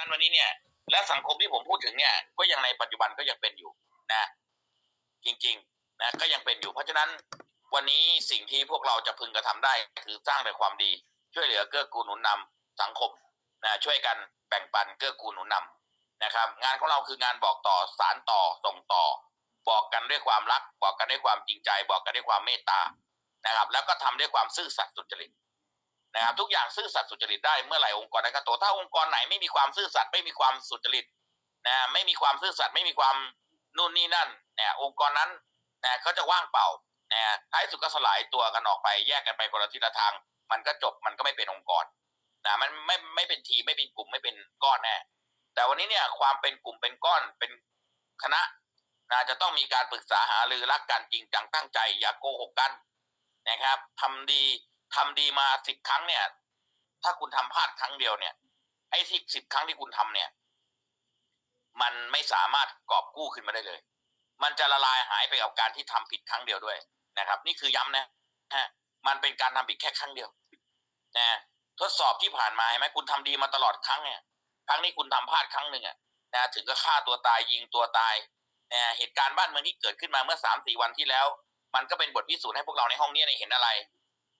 นั้นวันนี้เนี่ย และสังคมที่ผมพูดถึงเนี่ย ก็ยังในปัจจุบันก็ยังเป็นอยู่นะ จริงๆนะก็ยังเป็นอยู่ เพราะฉะนั้นวันนี้สิ่งที่พวกเราจะพึงกระทำได้คือสร้างแต่ความดี ช่วยเหลือเกื้อกูลหนุนนำสังคมนะช่วยกันแบ่งปันเกื้อกูลหนุนนำนะครับ งานของเราคืองานบอกต่อสารต่อส่งต่อ บอกกันด้วยความรัก บอกกันด้วยความจริงใจ บอกกันด้วยความเมตตานะครับ แล้วก็ทำด้วยความซื่อสัตย์สุจริต นะครับทุกอย่างซื่อสัตย์สุจริตได้เมื่อไหร่องค์กรนั้นก็โตถ้าองค์กรไหนไม่มีความซื่อสัตย์ไม่มีความสุจริตนะไม่มีความซื่อสัตย์ไม่มีความนู่นนี่นั่นเนี่ยองค์กรนั้นนะก็จะว่างเปล่านะท้ายสุดก็สลายตัวกันออกไปแยกกันไปคนละทิศละทาง มันก็จบมันก็ไม่เป็นองค์กรนะมันไม่ไม่เป็นทีไม่เป็นกลุ่มไม่เป็นก้อนแน่แต่วันนี้เนี่ยความเป็นกลุ่มเป็นก้อนเป็นคณะนะจะต้องมีการปรึกษาหารือรักกันจริงจังตั้งใจ อย่าโกหกกันนะครับทำดี ทำดีมาสิบครั้งเนี่ย ถ้าคุณทำพลาดครั้งเดียวเนี่ย ไอ้ที่สิบครั้งที่คุณทำเนี่ย มันไม่สามารถกอบกู้ขึ้นมาได้เลย มันจะละลายหายไปกับการที่ทำผิดครั้งเดียวด้วยนะครับ นี่คือย้ำนะฮะมันเป็นการทำผิดแค่ครั้งเดียวนะทดสอบที่ผ่านมาเห็นไหมคุณทำดีมาตลอดครั้งเนี่ยครั้งนี้คุณทำพลาดครั้งหนึ่งอะนะถึงก็ฆ่าตัวตายยิงตัวตายนะเหตุการณ์บ้านเมืองที่เกิดขึ้นมาเมื่อสามสี่วันที่แล้ว มันก็เป็นบทพิสูจน์ให้พวกเราในห้องนี้เห็นอะไร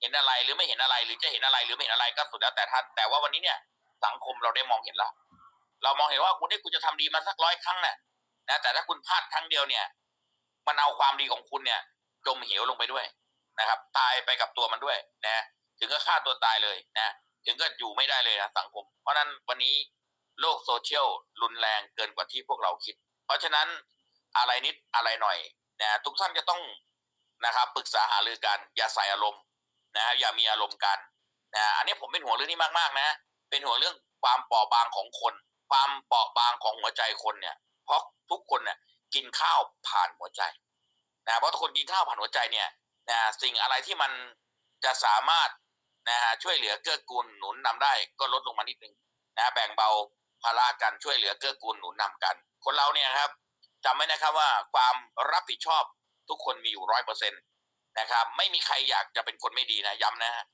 เห็นอะไรหรือไม่เห็นอะไร หรือจะเห็นอะไรหรือไม่เห็นอะไรก็สุดแล้วแต่ท่าน แต่ว่าวันนี้เนี่ย สังคมเราได้มองเห็นแล้ว เรามองเห็นว่าคุณที่คุณจะทำดีมาสักร้อยครั้งเนี่ยนะ แต่ถ้าคุณพลาดครั้งเดียวเนี่ย มันเอาความดีของคุณเนี่ย จมเหวลงไปด้วยนะครับ ตายไปกับตัวมันด้วยนะ ถึงก็ฆ่าตัวตายเลยนะ ถึงก็อยู่ไม่ได้เลยนะสังคม เพราะนั้นวันนี้โลกโซเชียลรุนแรงเกินกว่าที่พวกเราคิด เพราะฉะนั้นอะไรนิดอะไรหน่อยนะทุกท่านจะต้องนะครับปรึกษาหารือกันอย่าใส่อารมณ์ นะอย่ามีอารมณ์กันนะอันนี้ผมเป็นห่วงเรื่องนี้มากๆนะ เป็นห่วงเรื่องความเปราะบางของคน ความเปราะบางของหัวใจคนเนี่ย เพราะทุกคนเนี่ยกินข้าวผ่านหัวใจนะเพราะทุกคนกินข้าวผ่านหัวใจเนี่ยนะสิ่งอะไรที่มันจะสามารถนะฮะช่วยเหลือเกื้อกูลหนุนนำได้ ก็ลดลงมานิดนึงนะแบ่งเบาภาระกันช่วยเหลือเกื้อกูลหนุนนำกัน คนเราเนี่ยครับจำไว้นะครับว่าความรับผิดชอบทุกคนมีอยู่ร้อยเปอร์เซ็นต์ นะครับ ไม่มีใครอยากจะเป็นคนไม่ดีนะย้ำนะฮะ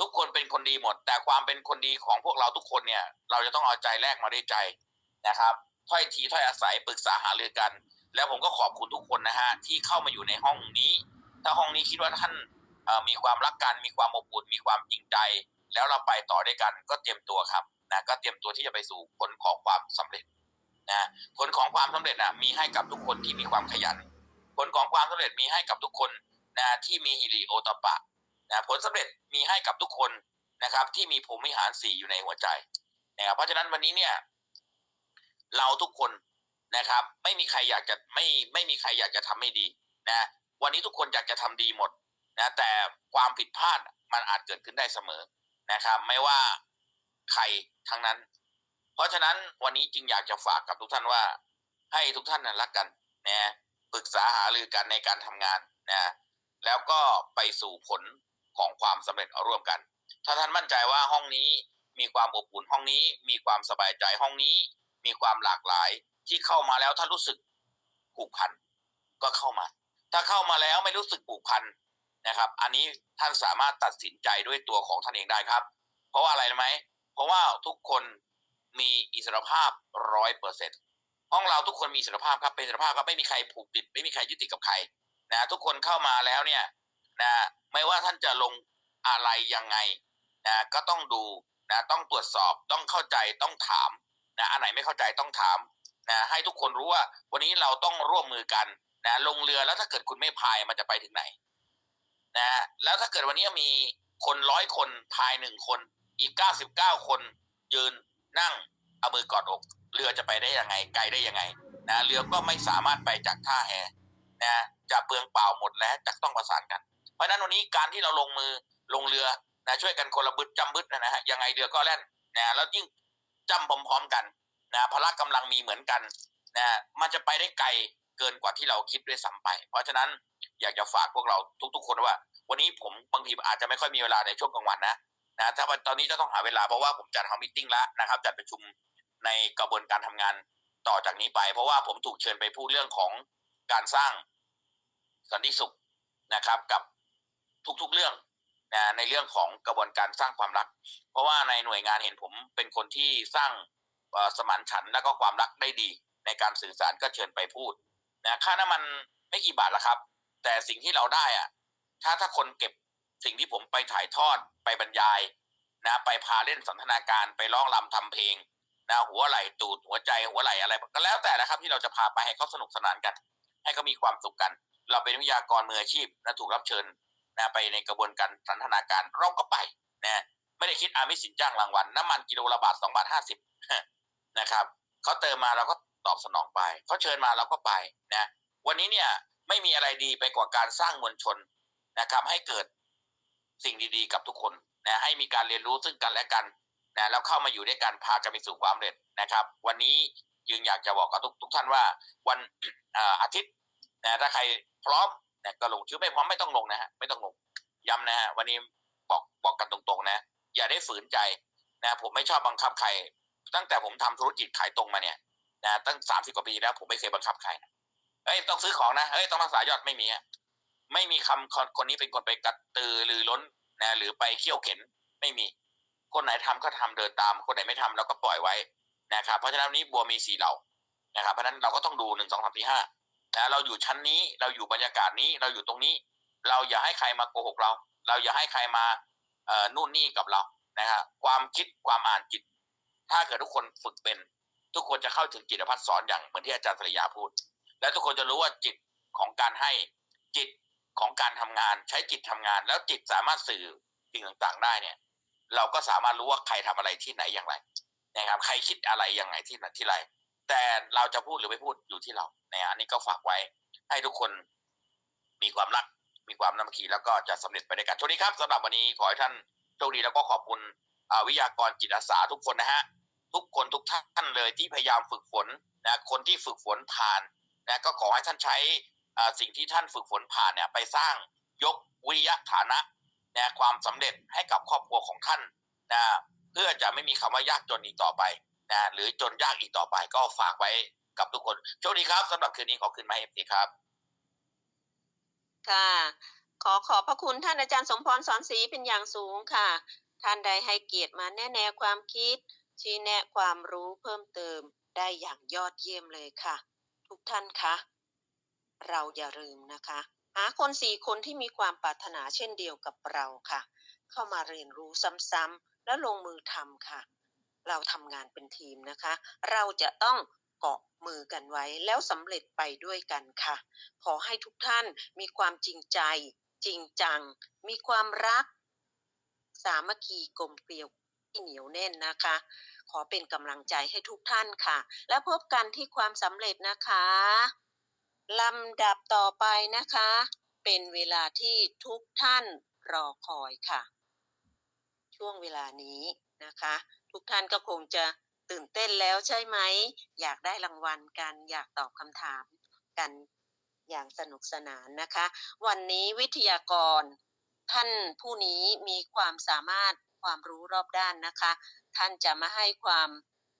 ทุกคนเป็นคนดีหมด แต่ความเป็นคนดีของพวกเราทุกคนเนี่ย เราจะต้องเอาใจแลกมาด้วยใจนะครับถ้อยทีถ้อยอาศัยปรึกษาหารือกัน แล้วผมก็ขอบคุณทุกคนนะฮะที่เข้ามาอยู่ในห้องนี้ ถ้าห้องนี้คิดว่าท่านมีความรักกัน มีความอบอุ่นมีความจริงใจ แล้วเราไปต่อด้วยกันก็เตรียมตัวครับนะก็เตรียมตัวที่จะไปสู่ผลของความสำเร็จนะผลของความสำเร็จนะมีให้กับทุกคนที่มีความขยัน ผลของความสำเร็จมีให้กับทุกคน นะที่มีฮิริโอตปะนะผลสำเร็จมีให้กับทุกคนนะครับ ที่มีภูมิหารสี่อยู่ในหัวใจนะครับเพราะฉะนั้นวันนี้เนี่ย เราทุกคนนะครับ ไม่มีใครอยากจะไม่ไม่มีใครอยากจะทำไม่ดีนะวันนี้ทุกคนอยากจะทำดีหมดนะแต่ความผิดพลาดมันอาจเกิดขึ้นได้เสมอนะครับ ไม่ว่าใครทั้งนั้น เพราะฉะนั้นวันนี้จึงอยากจะฝากกับทุกท่านว่า ให้ทุกท่านนะรักกันนะปรึกษาหารือกันในการทำงานนะ แล้วก็ไปสู่ผลของความสำเร็จร่วมกัน ถ้าท่านมั่นใจว่าห้องนี้มีความอบอุ่นห้องนี้ มีความสบายใจห้องนี้ มีความหลากหลายที่เข้ามาแล้วท่านรู้สึกผูกพันก็เข้ามา ถ้าเข้ามาแล้วไม่รู้สึกผูกพันนะครับ อันนี้ท่านสามารถตัดสินใจด้วยตัวของท่านเองได้ครับ เพราะว่าอะไรไหมเพราะว่าทุกคนมีอิสรภาพร้อยเปอร์เซ็นห้องเราทุกคนมีอิสรภาพครับเป็นอิสรภาพครับไม่มีใครผูกติด ไม่มีใครยึดติดกับใคร นะทุกคนเข้ามาแล้วเนี่ยนะไม่ว่าท่านจะลงอะไรยังไงนะก็ต้องดูนะต้องตรวจสอบต้องเข้าใจต้องถามนะอันไหนไม่เข้าใจต้องถามนะให้ทุกคนรู้ว่าวันนี้เราต้องร่วมมือกันนะลงเรือแล้วถ้าเกิดคุณไม่พายมันจะไปถึงไหนนะแล้วถ้าเกิดวันนี้มีคนร้อยคนพายหนึ่งคน อีกเก้าสิบเก้าคนยืนนั่งเอามือกอดอก เรือจะไปได้ยังไงไกลได้ยังไงนะเรือก็ไม่สามารถไปจากท่าแฮ นะจะเปลืองเปล่าหมดแล้วจะต้องประสานกัน เพราะฉะนั้นวันนี้การที่เราลงมือลงเรือนะช่วยกันคนละบึดจำบึดนะฮะยังไงเรือก็แล่นนะแล้วยิ่งจำพร้อมๆกันนะพละกำลังมีเหมือนกันนะมันจะไปได้ไกลเกินกว่าที่เราคิดด้วยซ้าไป เพราะฉะนั้นอยากจะฝากพวกเราทุก ๆ คนว่า วันนี้ผมบางทีอาจจะไม่ค่อยมีเวลาในช่วงกลางวันนะนะถ้าตอนนี้จะต้องหาเวลาเพราะว่าผมจัดทำมิ팅แล้วนะครับจัดประชุมในกระบวนการทำงานต่อจากนี้ไป เพราะว่าผมถูกเชิญไปพูดเรื่องของการสร้าง สันติสุขนะครับ กับทุกๆเรื่องนะในเรื่องของกระบวนการสร้างความรัก เพราะว่าในหน่วยงานเห็นผมเป็นคนที่สร้างสมานฉันแล้วก็ความรักได้ดี ในการสื่อสารก็เชิญไปพูดนะค่าน้ำมันไม่กี่บาทละครับ แต่สิ่งที่เราได้อะถ้าถ้าคนเก็บสิ่งที่ผมไปถ่ายทอดไปบรรยายนะไปพาเล่นสันทนาการไปร้องรำทำเพลงนะหัวไหล่ตูดหัวใจหัวไหล่อะไรก็แล้วแต่นะครับ ที่เราจะพาไปให้เขาสนุกสนานกัน ให้เขามีความสุขกัน เราเป็นวิทยากรมืออาชีพนะถูกรับเชิญนะไปในกระบวนการสันทนาการเราก็ไปนะไม่ได้คิดอามิสินจ้างรางวัลน้ำมันกิโลละบาทสองบาทห้าสิบนะครับเขาเติมมาเราก็ตอบสนองไปเขาเชิญมาเราก็ไปนะวันนี้เนี่ยไม่มีอะไรดีไปกว่าการสร้างมวลชนนะครับ ให้เกิดสิ่งดีๆกับทุกคนนะให้มีการเรียนรู้ซึ่งกันและกันนะแล้วเข้ามาอยู่ด้วยกันพากันไปสู่ความสำเร็จนะครับ วันนี้ยึงอยากจะบอกกับทุกทุกท่านว่า วันอาทิตย์ นะถ้าใครพร้อมนะก็ลงชื่อไม่พร้อมไม่ต้องลงนะฮะไม่ต้องลงย้ำนะฮะวันนี้บอกบอกกันตรงๆนะ อย่าได้ฝืนใจนะผมไม่ชอบบังคับใคร ตั้งแต่ผมทำธุรกิจขายตรงมาเนี่ยนะตั้งสามสิบกว่าปีแล้วผมไม่เคยบังคับใครนะเอ้ยต้องซื้อของนะเอ้ยต้องรักษายอดไม่มีฮะไม่มีคำคนคนนี้เป็นคนไปกระตือรือร้นนะหรือไปเขี่ยวเข็นไม่มี คนไหนทำก็ทำเดินตาม คนไหนไม่ทำเราก็ปล่อยไว้นะครับเพราะฉะนั้นนนี้บัวมีสี่เหล่านะครับเพราะฉะนั้นเราก็ต้องดูหนึ่งสองสามสี่ห้า นะเราอยู่ชั้นนี้เราอยู่บรรยากาศนี้เราอยู่ตรงนี้ เราอย่าให้ใครมาโกหกเรา เราอย่าให้ใครมาเอ่อนู่นนี่กับเรานะครับความคิดความอ่านจิต ถ้าเกิดทุกคนฝึกเป็น ทุกคนจะเข้าถึงจิตพัฒน์สอนอย่างเหมือนที่อาจารย์สริยาพูด และทุกคนจะรู้ว่าจิตของการให้จิตของการทำงานใช้จิตทำงาน แล้วจิตสามารถสื่อสิ่งต่างๆ ได้เนี่ย เราก็สามารถรู้ว่าใครทำอะไรที่ไหนอย่างไรนะครับใครคิดอะไรยังไงที่ไหนที่ไร แต่เราจะพูดหรือไม่พูดอยู่ที่เราเนี่ยอันนี้ก็ฝากไว้ ให้ทุกคนมีความรัก มีความน้ำคีแล้วก็จะสำเร็จไปด้วยกันช่วงนี้ครับสำหรับวันนี้ขอให้ท่านโชคดีแล้วก็ขอบคุณวิทยากรจิตอาสาทุกคนนะฮะทุกคนทุกท่านเลยที่พยายามฝึกฝนนะคนที่ฝึกฝนผ่านนะก็ขอให้ท่านใช้สิ่งที่ท่านฝึกฝนผ่านเนี่ยไปสร้างยกวิริยะฐานะนะความสำเร็จให้กับครอบครัวของท่านนะเพื่อจะไม่มีคำว่ายากจนอีกต่อไป นะหรือจนยากอีกต่อไปก็ฝากไว้กับทุกคนโชคดีครับสำหรับคืนนี้ขอคืนมาเอฟซีครับ ค่ะ ขอขอบพระคุณท่านอาจารย์สมพรสอนศรีเป็นอย่างสูงค่ะ ท่านได้ให้เกียรติมาแนะแนวความคิด ชี้แนะความรู้เพิ่มเติมได้อย่างยอดเยี่ยมเลยค่ะ ทุกท่านคะเราอย่าลืมนะคะ หาคนสี่คนที่มีความปรารถนาเช่นเดียวกับเราค่ะ เข้ามาเรียนรู้ซ้ำๆแล้วลงมือทำค่ะ เราทำงานเป็นทีมนะคะ เราจะต้องเกาะมือกันไว้แล้วสำเร็จไปด้วยกันค่ะ ขอให้ทุกท่านมีความจริงใจ จริงจัง มีความรัก สามัคคีกลมเกลียวที่เหนียวแน่นนะคะ ขอเป็นกำลังใจให้ทุกท่านค่ะ และพบกันที่ความสำเร็จนะคะลำดับต่อไปนะคะ เป็นเวลาที่ทุกท่านรอคอยค่ะ ช่วงเวลานี้นะคะ ทุกท่านก็คงจะตื่นเต้นแล้วใช่ไหม อยากได้รางวัลกันอยากตอบคำถามกันอย่างสนุกสนานนะคะ วันนี้วิทยากร ท่านผู้นี้มีความสามารถความรู้รอบด้านนะคะ ท่านจะมาให้ความ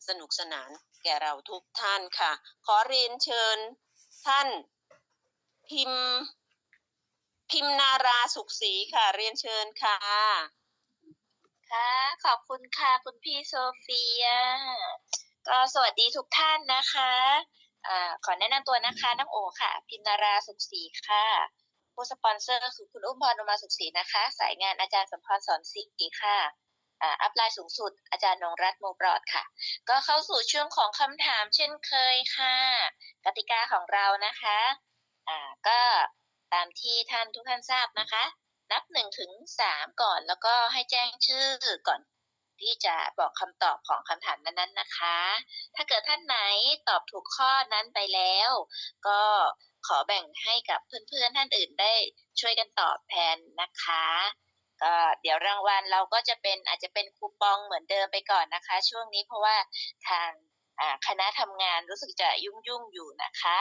สนุกสนานแก่เราทุกท่านค่ะ ขอเรียนเชิญท่านพิมพ์พิมนาราสุขศรีค่ะ เรียนเชิญค่ะ ค่ะขอบคุณค่ะ คุณพี่โซเฟีย ก็สวัสดีทุกท่านนะคะอขอแนะนำตัวนะคะน้องโอค่ะ พิมนาราสุขศรีค่ะ ผู้สปอนเซอร์คือคุณอุ้มพรนมาสุขศรีนะคะ สายงานอาจารย์สมพรสอนศรีค่ะอัพไลน์สูงสุด อาจารย์นงรัตน์โมปลอดค่ะ ก็เข้าสู่ช่วงของคำถามเช่นเคยค่ะ กติกาของเรานะคะ อ่าก็ตามที่ท่านทุกท่านทราบนะคะ นับหนึ่งถึงสามก่อน แล้วก็ให้แจ้งชื่อก่อนที่จะบอกคำตอบของคำถามนั้นๆนะคะ ถ้าเกิดท่านไหนตอบถูกข้อนั้นไปแล้ว ก็ขอแบ่งให้กับเพื่อนๆท่านอื่นได้ช่วยกันตอบแทนนะคะก็เดี๋ยวรางวัลเราก็จะเป็นอาจจะเป็นคูปองเหมือนเดิมไปก่อนนะคะ ช่วงนี้เพราะว่าทางคณะทำงานรู้สึกจะยุ่งๆอยู่นะคะ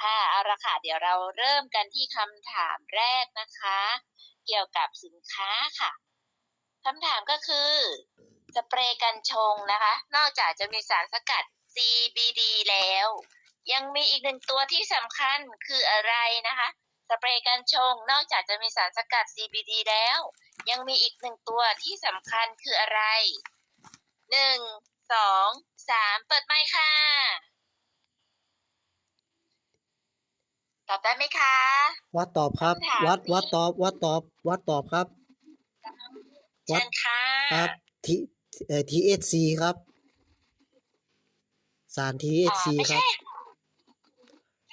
ค่ะเอาละค่ะเดี๋ยวเราเริ่มกันที่คำถามแรกนะคะ เกี่ยวกับสินค้าค่ะคำถามก็คือสเปรย์กันชงนะคะ นอกจากจะมีสารสกัด CBD แล้ว ยังมีอีกหนึ่งตัวที่สำคัญคืออะไรนะคะ สเปรย์กันชง นอกจากจะมีสารสกัด CBD แล้ว ยังมีอีกหนึ่งตัวที่สำคัญคืออะไรหนึ่งสองสสามเปิดไมค์ค่ะ ตอบได้ไหมคะ วัดตอบครับ คำถามวัดนี้วัดตอบวัดตอบวัดตอบครับเชิญค่ะครับทีเอ่อ THC ครับ สาร THC อ่าไม่ครับ ใช่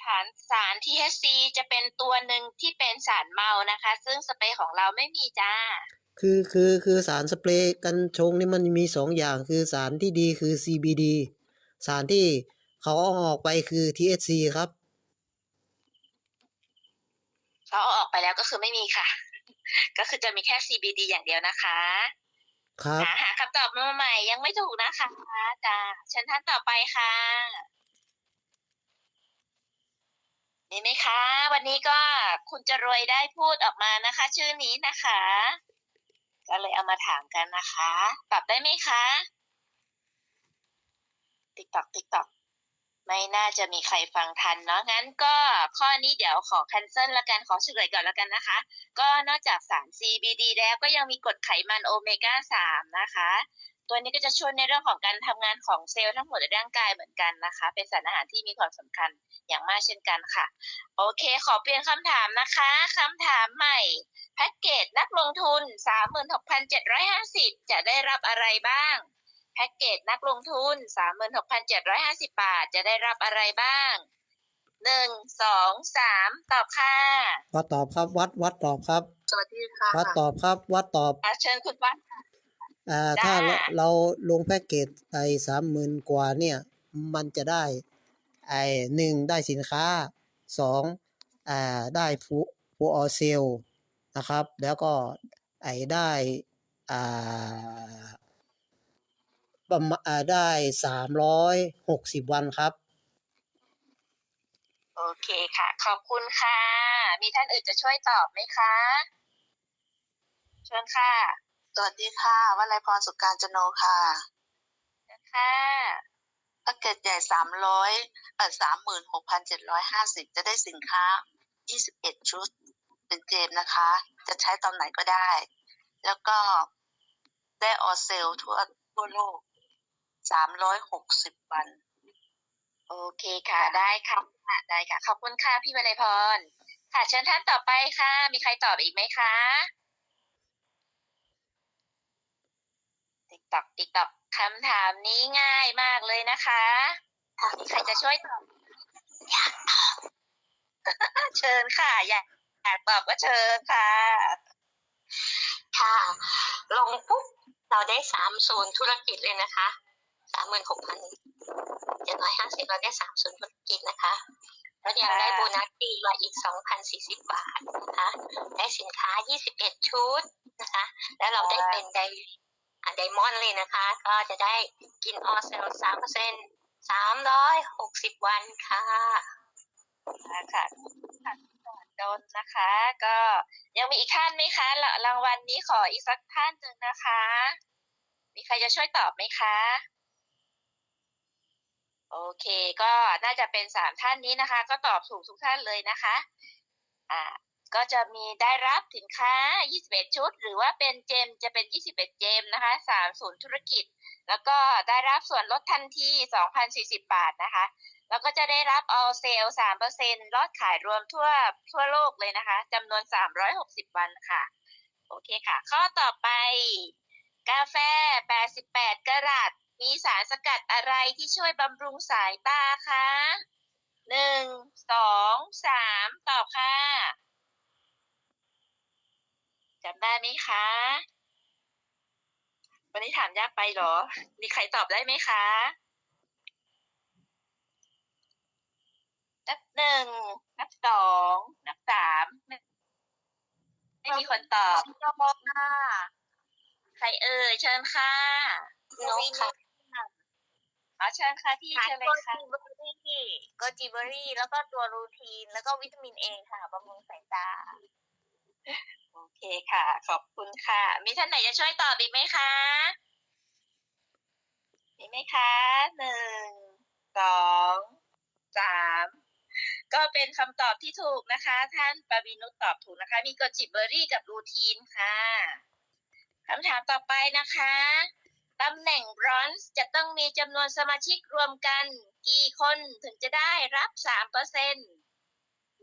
สารสาร THC จะเป็นตัวหนึ่งที่เป็นสารเมานะคะ ซึ่งสเปรย์ของเราไม่มีจ้า คือคือคือสารสเปรย์กันชงนี่มันมีสองอย่างคือสารที่ดีคือ CBD สารที่เขาเอาออกไปคือ THC ครับ เขาเอาออกไปแล้วก็คือไม่มีค่ะ ก็คือจะมีแค่ CBD อย่างเดียวนะคะครับหาหาคำตอบมาใหม่ยังไม่ถูกนะคะจ้าเชิญท่านต่อไปค่ะมีไหมคะ วันนี้ก็คุณจะรวยได้พูดออกมานะคะ ชื่อนี้นะคะ ก็เลยเอามาถามกันนะคะ ตอบได้ไหมคะ ติ๊กตอกติ๊กตอก ไม่น่าจะมีใครฟังทันเนาะงั้นก็ข้อนี้เดี๋ยวขอ cancel ละกันขอเฉลยก่อนละกันนะคะ ก็นอกจากสาร CBD แล้วก็ยังมีกรดไขมันโอเมก้า 3 นะคะ ตัวนี้ก็จะช่วยในเรื่องของการทำงานของเซลล์ทั้งหมดในร่างกายเหมือนกันนะคะ เป็นสารอาหารที่มีความสำคัญอย่างมากเช่นกันค่ะ โอเค ขอเปลี่ยนคำถามนะคะคำถามใหม่แพ็กเกจนักลงทุน 36,750 จะได้รับอะไรบ้าง แพ็กเกจนักลงทุน 36,750 บาท จะได้รับอะไรบ้าง หนึ่ง สอง สาม ตอบค่ะ วัดตอบครับ วัด วัดตอบครับ สวัสดีค่ะ วัดตอบครับ วัดตอบ เชิญคุณวัดอ่าได้ถ้าเราเราลงแพ็กเกจไอ้สามหมื่นกว่าเนี่ย มันจะได้ ไอ้หนึ่งได้สินค้า สองอ่า ได้ฟูฟูออเซลนะครับ แล้วก็ไอ้ได้ อ่า ประมาณอ่าได้สามร้อยหกสิบวันครับ โอเคค่ะ ขอบคุณค่ะ มีท่านอื่นจะช่วยตอบไหมคะเชิญค่ะ สวัสดีค่ะวัลัยพรสุการจโนค่ะเชิญค่ะแพ็กเกจใหญ่สามร้อยเออสามหมื่นหกพันเจ็ดร้อยห้าสิบจะได้สินค้ายี่สิบเอ็ดชุด เป็นเกมนะคะ จะใช้ตอนไหนก็ได้ แล้วก็ได้ออเซลทั่วทั่วโลก สามร้อยหกสิบวัน โอเคค่ะ ได้ค่ะได้ค่ะ ขอบคุณค่ะพี่วลัยพร ค่ะ เชิญท่านต่อไปค่ะ มีใครตอบอีกไหมคะติ๊กตอกติ๊กตอกคำถามนี้ง่ายมากเลยนะคะมีใครจะช่วยตอบอยากตอบเชิญค่ะ อยากอยากตอบก็เชิญค่ะ ค่ะ ลงปุ๊บเราได้สามศูนย์ธุรกิจเลยนะคะ สามหมื่นหกพันเจ็ดร้อยห้าสิบเราได้สามศูนย์ธุรกิจนะคะ แล้วยังได้โบนัสดีมาอีกสองพันสี่สิบบาทนะคะ ได้สินค้ายี่สิบเอ็ดชุดนะคะ แล้วเราได้เป็นไดไดมอนด์เลยนะคะ ก็จะได้กินออเซลสามเปอร์เซ็นสามร้อยหกสิบวันค่ะค่ะค่ะโดนนะคะ ก็ยังมีอีกท่านไหมคะรรางวัลนี้ขออีกสักท่านหนึ่งนะคะ มีใครจะช่วยตอบไหมคะ โอเคก็น่าจะเป็นสามท่านนี้นะคะ ก็ตอบถูกทุกท่านเลยนะคะ อ่า ก็จะมีได้รับสินค้า 21 ชุด หรือว่าเป็นเจมจะเป็น 21 เจมนะคะ3ศูนย์ธุรกิจ แล้วก็ได้รับส่วนลดทันที 2,040 บาทนะคะ แล้วก็จะได้รับ all sale 3%ลดขายรวมทั่วทั่วโลกเลยนะคะจำนวน 360 วันค่ะ โอเคค่ะ ข้อต่อไป กาแฟ 88กะรัต มีสารสกัดอะไรที่ช่วยบำรุงสายตาคะหนึ่งสองสามตอบค่ะจำได้ไหมคะ วันนี้ถามยากไปเหรอ มีใครตอบได้ไหมคะนับหนึ่งนับสองนับสามไม่ไม่มีคนตอบ ใครเอ่ยเชิญค่ะนกค่ะ อ๋อเชิญค่ะที่ทานเชิญเลโกยค่ะจิเบอรี่โกจิเบอรี่ แล้วก็ตัวรูทีน แล้วก็วิตามินเอค่ะบำรุงสายตา โอเคค่ะ ขอบคุณค่ะ มีท่านไหนจะช่วยตอบอีกไหมคะ มีไหมคะหนึ่งสองสามก็เป็นคำตอบที่ถูกนะคะ ท่านปวีนุชตอบถูกนะคะ มีโกจิเบอรี่กับรูทีนค่ะคำถามต่อไปนะคะ ตำแหน่งบรอนซ์จะต้องมีจำนวนสมาชิกรวมกัน กี่คนถึงจะได้รับสามเปอร์เซ็นต์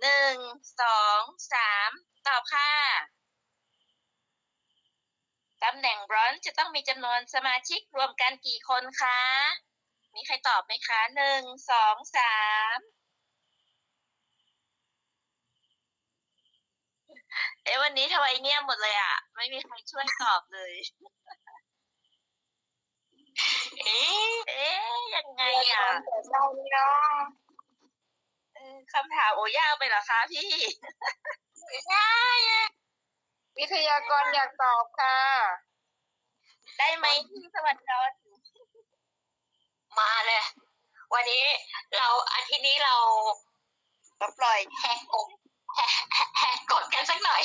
หนึ่งสองสามตอบค่ะตำแหน่งบรอนซ์จะต้องมีจำนวนสมาชิกรวมกันกี่คนคะ มีใครตอบไหมคะหนึ่งสองสามเอ๊ะวันนี้ทำไมเงียบหมดเลยอะ ไม่มีใครช่วยตอบเลย เอ๊ะเอ๊ะยังไงอะเราเนาะเออคำถามโอยาวไปเหรอคะพี่วิทยากรอยากตอบค่ะ ได้ไหมพี่สวัสดิ์ดอนมาเลย วันนี้เราอาทิตย์นี้เราก็ปล่อยแหกกฎแหกแหกแหกกฎกันสักหน่อย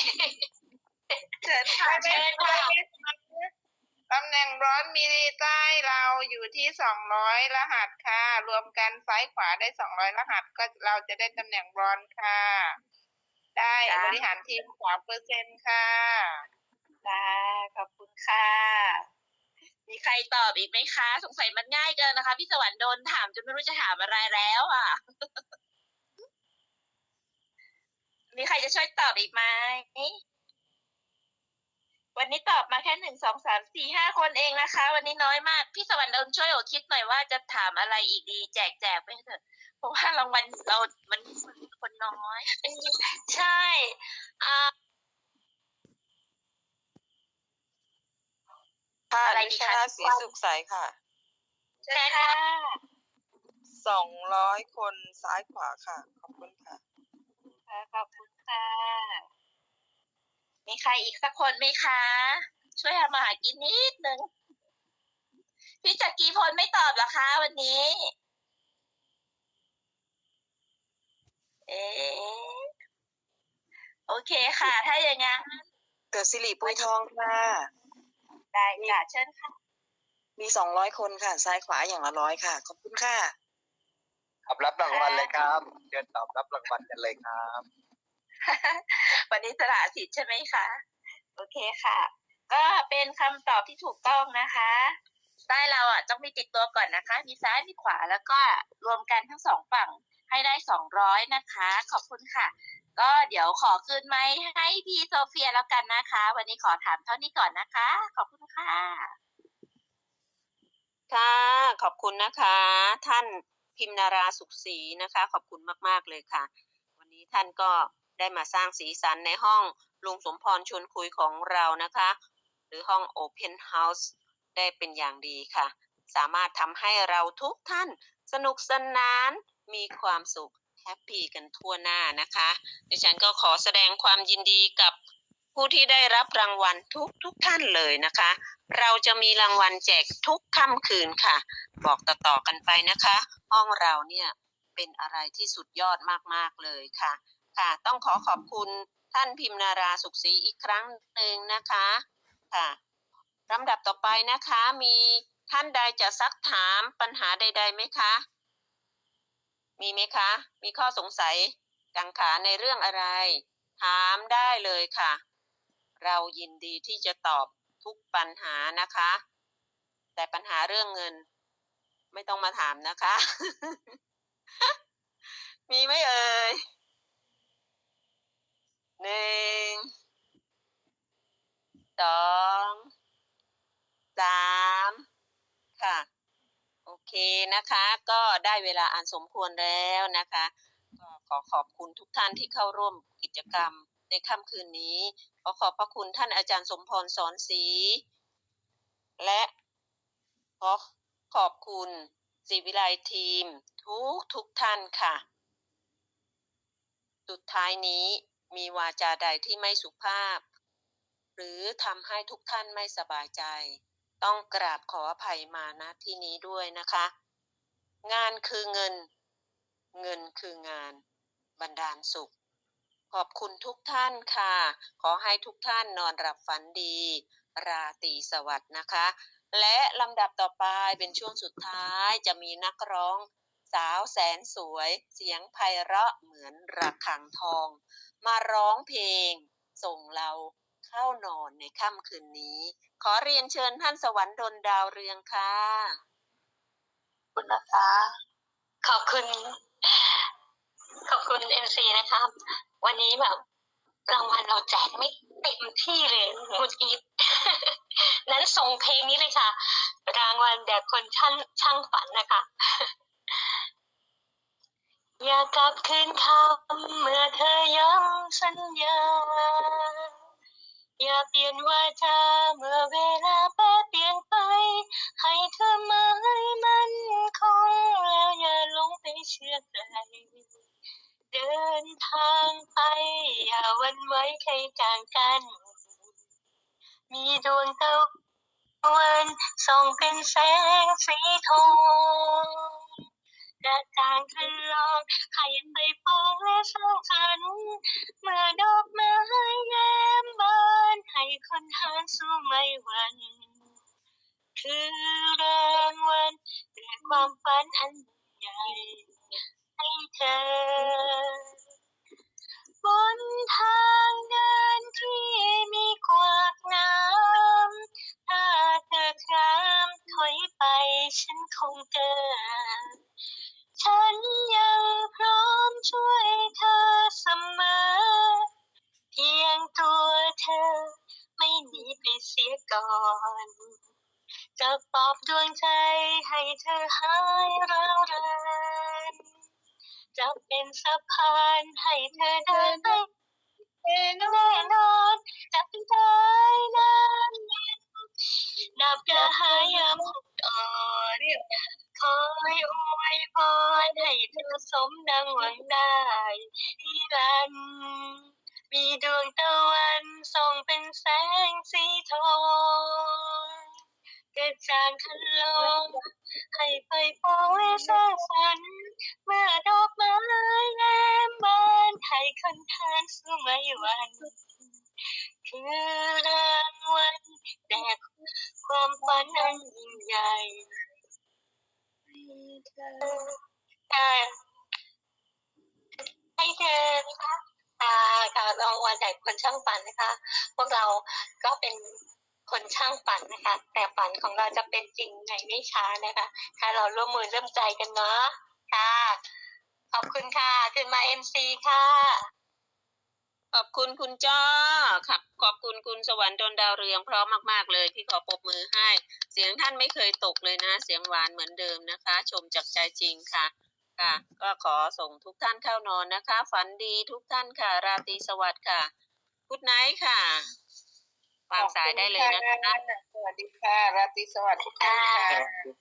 เชิญค่ะเชิญค่ะ ตำแหน่งร้อนมีใต้เราอยู่ที่สองร้อยรหัสค่ะ รวมกันซ้ายขวาได้สองร้อยรหัส ก็เราจะได้ตำแหน่งร้อนค่ะ ได้บริหารทีมสามเปอร์เซ็นค่ะค่ะขอบคุณค่ะ มีใครตอบอีกไหมคะ สงสัยมันง่ายเกินนะคะ พี่สวรรค์โดนถามจนไม่รู้จะถามอะไรแล้วอะ มีใครจะช่วยตอบอีกไหม วันนี้ตอบมาแค่หนึ่งสองสามสี่ห้าคนเองนะคะ วันนี้น้อยมาก พี่สวรรค์โดนช่วยโอคิดหน่อยว่าจะถามอะไรอีกดีแจกแจกไปเถอะเพราะว่ารางวัลเรา มันคนน้อย ใช่อ่าค่ะอะไรดิดีฉัคะนสีสุขใสค่ะ เชิญค่ะสองร้อยคนซ้ายขวาค่ะ ขอบคุณค่ะค่ะขอบคุณค่ะ มีใครอีกสักคนไหมคะ ช่วยทำมาหากินนิดนึงพี่จักรีพลไม่ตอบเหรอคะวันนี้ เอ๊ะโอเคค่ะ ถ้าอย่างงั้นเกิดสิริปุยทองค่ะ ได้จ้ะเชิญค่ะ มีสองร้อยคนค่ะ ซ้ายขวาอย่างละร้อยค่ะ ขอบคุณค่ะ ครับรับรางวัลเลยครับเชิญตอบรับรางวัลกันเลยครับ วันนี้สละสิทธิ์ใช่ไหมคะ โอเคค่ะ ก็เป็นคำตอบที่ถูกต้องนะคะใต้เราอะต้องมีติดตัวก่อนนะคะ มีซ้ายมีขวาแล้วก็รวมกันทั้งสองฝั่งให้ได้สองร้อยนะคะ ขอบคุณค่ะ ก็เดี๋ยวขอคืนไหมให้พี่โซเฟียแล้วกันนะคะ วันนี้ขอถามเท่านี้ก่อนนะคะ ขอบคุณค่ะ ค่ะ ขอบคุณนะคะ ท่านพิมนาราสุขศรีนะคะ ขอบคุณมาก ๆ เลยค่ะ วันนี้ท่านก็ ได้มาสร้างสีสันในห้องลุงสมพรชวนคุยของเรานะคะ หรือห้อง Open House ได้เป็นอย่างดีค่ะ สามารถทำให้เราทุกท่านสนุกสนาน มีความสุขแฮปปี้กันทั่วหน้านะคะ ดิฉันก็ขอแสดงความยินดีกับผู้ที่ได้รับรางวัลทุกทุกท่านเลยนะคะ เราจะมีรางวัลแจกทุกค่ำคืนค่ะ บอกต่อๆกันไปนะคะ ห้องเราเนี่ยเป็นอะไรที่สุดยอดมากๆเลยค่ะ ค่ะ ต้องขอขอบคุณท่านพิมนาราสุขศรีอีกครั้งหนึ่งนะคะค่ะลำดับต่อไปนะคะมีท่านใดจะซักถามปัญหาใดๆไหมคะ มีไหมคะ มีข้อสงสัยกังขาในเรื่องอะไร ถามได้เลยค่ะ เรายินดีที่จะตอบทุกปัญหานะคะ แต่ปัญหาเรื่องเงิน ไม่ต้องมาถามนะคะ มีไหมเอ่ย หนึ่งสองสามค่ะ โอเคนะคะ ก็ได้เวลาอันสมควรแล้วนะคะ ก็ขอขอบคุณทุกท่านที่เข้าร่วมกิจกรรมในค่ำคืนนี้ ขอขอบพระคุณท่านอาจารย์สมพรสอนศรีและขอขอบคุณศิวิไลทีม ทุกทุกท่านค่ะ สุดท้ายนี้ มีวาจาใดที่ไม่สุภาพ หรือทำให้ทุกท่านไม่สบายใจ ต้องกราบขออภัยมาณที่นี้ด้วยนะคะ งานคือเงิน เงินคืองาน บันดาลสุข ขอบคุณทุกท่านค่ะ ขอให้ทุกท่านนอนหลับฝันดี ราตรีสวัสดิ์นะคะ และลำดับต่อไปเป็นช่วงสุดท้ายจะมีนักร้อง สาวแสนสวย เสียงไพเราะเหมือนระฆังทอง มาร้องเพลง ส่งเราเข้านอนในค่ำคืนนี้ ขอเรียนเชิญท่านสวรรค์ดลดาวเรืองค่ะคุณนะคะ ขอบคุณ ขอบคุณเอ็นซีนะครับวันนี้แบบรางวัลเราแจกไม่เต็มที่เลยมื่อกี้นั้นส่งเพลงนี้เลยค่ะ รางวัลแด่คนช่างช่างฝันนะคะ อยากกลับคืนคำเมื่อเธอย้ำสัญญา อย่าเปลี่ยนว่าจาเมื่อเวลาแปรเปลี่ยนไป ให้เธอหมายมันคงแล้วอย่าหลงไปเชื่อใครเดินทางไป อย่าหวันไหว้ใครจางกัน มีดวงตะวันส่องเป็นแสงสีทอง กระจางทะลองให้ไปปองและสร้างสรรค์เมื่อดอกไม้แย้มบานให้คนหานสู้ไม่หวันคือรางวัลแต่ความฝันอันใหญ่ให้เธอบนทางเดินที่มีกวากน้ำถ้าเธอครามถอยไปฉันคงเกิน ฉันยังพร้อมช่วยเธอเสมอ เพียงตัวเธอ ไม่หนีไปเสียก่อนจะปลอบดวงใจให้เธอหายร้าวรานจะเป็นสะพานให้เธอเดินไปแน่นอนจะเป็นใจนานนับกระหายามอ่อน คอยอวยพรให้เธอสมดังหวังได้นิรันมีดวงตะวันส่องเป็นแสงสีทองกระจ่างคันลองให้ไปปองและสร้างสรรค์เมื่อดอกไม้แย้มบานให้คนทานสู้ไม่หวันคือรางวัลแด่ความฝันอันยิ่งใหญ่ ให้เธอได้ให้เธอนะคะอ่าค่ะรางวัลแด่คนช่างฝันนะคะ พวกเราก็เป็นคนช่างฝันนะคะ แต่ฝันของเราจะเป็นจริงในไม่ช้านะคะ ถ้าเราร่วมมือร่วมใจกันเนาะค่ะ ขอบคุณค่ะ ขึ้นมาเอ็มซีค่ะ ขอบคุณคุณจ้อครับ ขอบคุณคุณสวรรค์ดลดาวเรืองเพราะมาก ๆ เลยพี่ขอปรบมือให้ เสียงท่านไม่เคยตกเลยนะ เสียงหวานเหมือนเดิมนะคะ ชมจากใจจริงค่ะ ค่ะ ก็ขอส่งทุกท่านเข้านอนนะคะ ฝันดีทุกท่านค่ะ ราตรีสวัสดิ์ค่ะกุดไนท์ค่ะวางสายได้เลยนะคะสวัสดีค่ะ ราตรีสวัสดิ์ทุกท่านค่ะ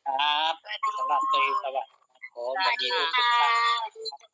ครับสำหรับตรีสวัสดิ์ครับผมสวัสดีทุกท่านค่ะ